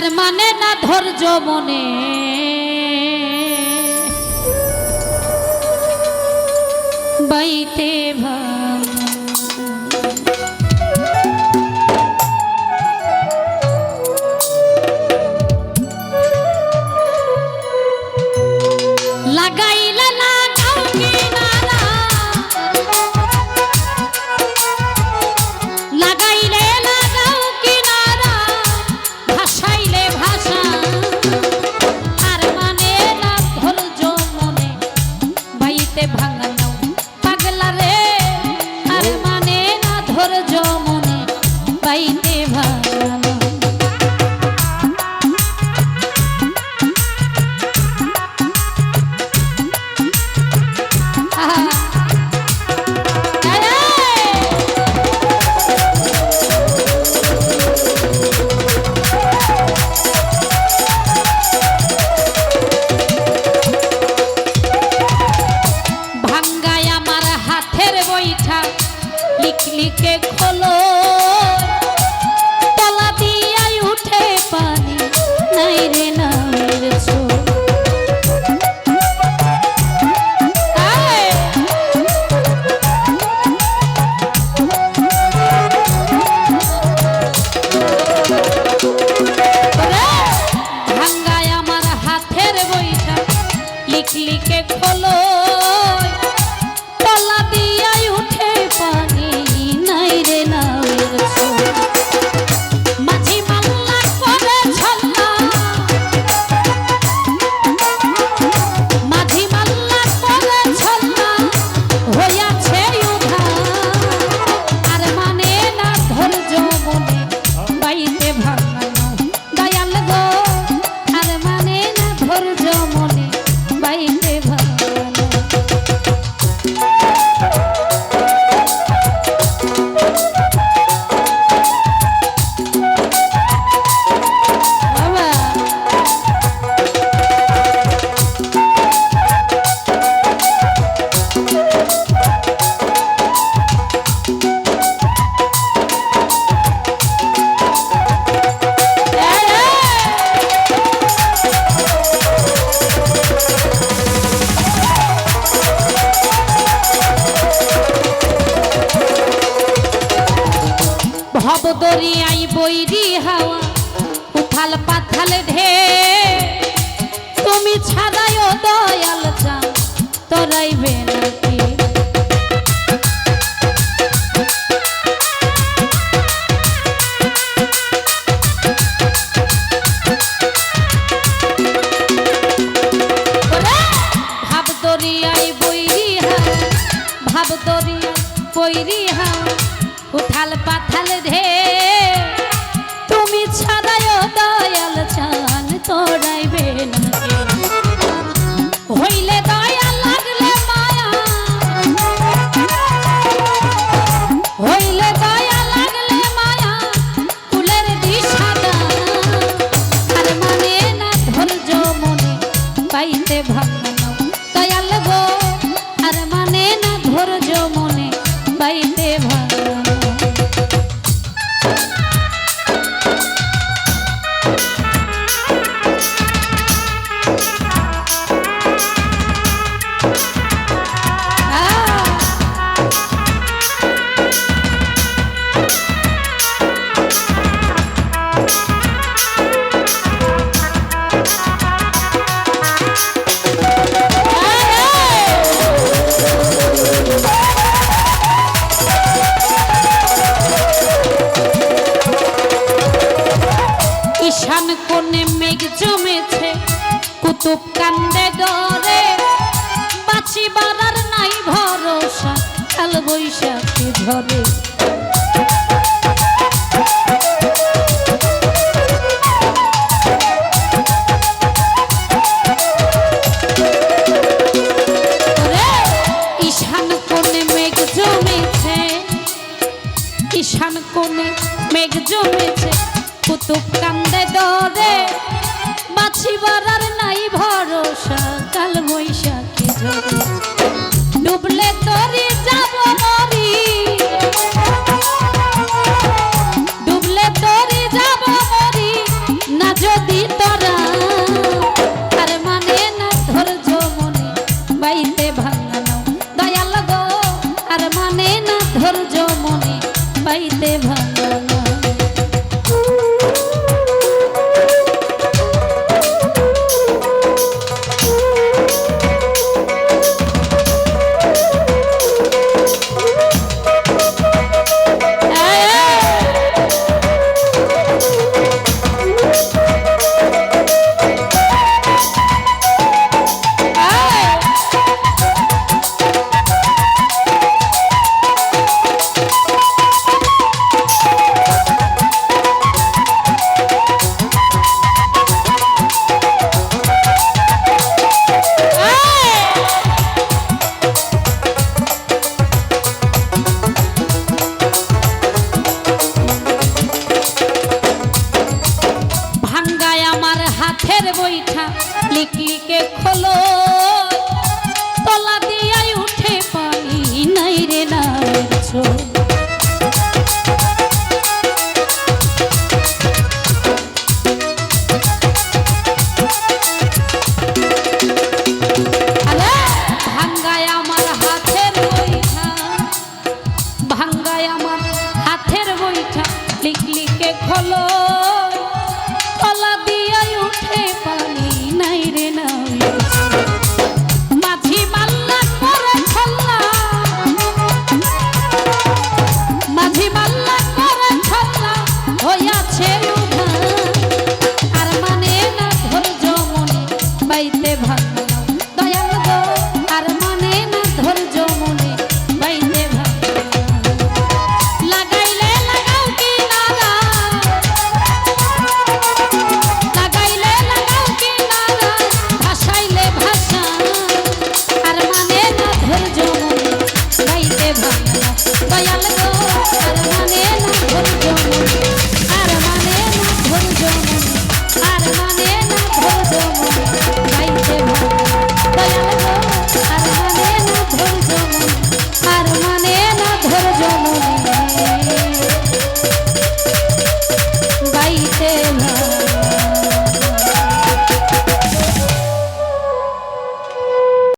আর মানে না ধৈর্য মনে? বাইতে ভাব বাইতে ভব দরিয়াই বৈরি হাওয়া, উথাল পাথাল ঢে। তুমি ছাড়াই দয়াল চান তোরাইবে নাকি? ভাব দরিয়াই বৈরি হাওয়া, ভাব দরিয়া বৈরি হাওয়া। উথাল পাথাল ধে তুমি ছাড়ায় দয়াল চান তোরাইবে না হইলে দয়া কুতুব কান্দে ডরে বাঁচি বাড়ার নাই ভরসা, কাল বৈশাখী জমেছে, ঈশান কোণে মেঘ জমেছে, কুতুব কান্দে ডরে শিবরার নাই ভরসা, কাল বৈশাখী ডুবলে তরি যাব মরি ডুবলে তরি যাব মরি না যদি তোরা। তার মানে না ধৈর্য মনে, বাইতে ভাঙানো দয়াল গো আর মানে না ধৈর্য মনে, বাইতে ভাঙ হলো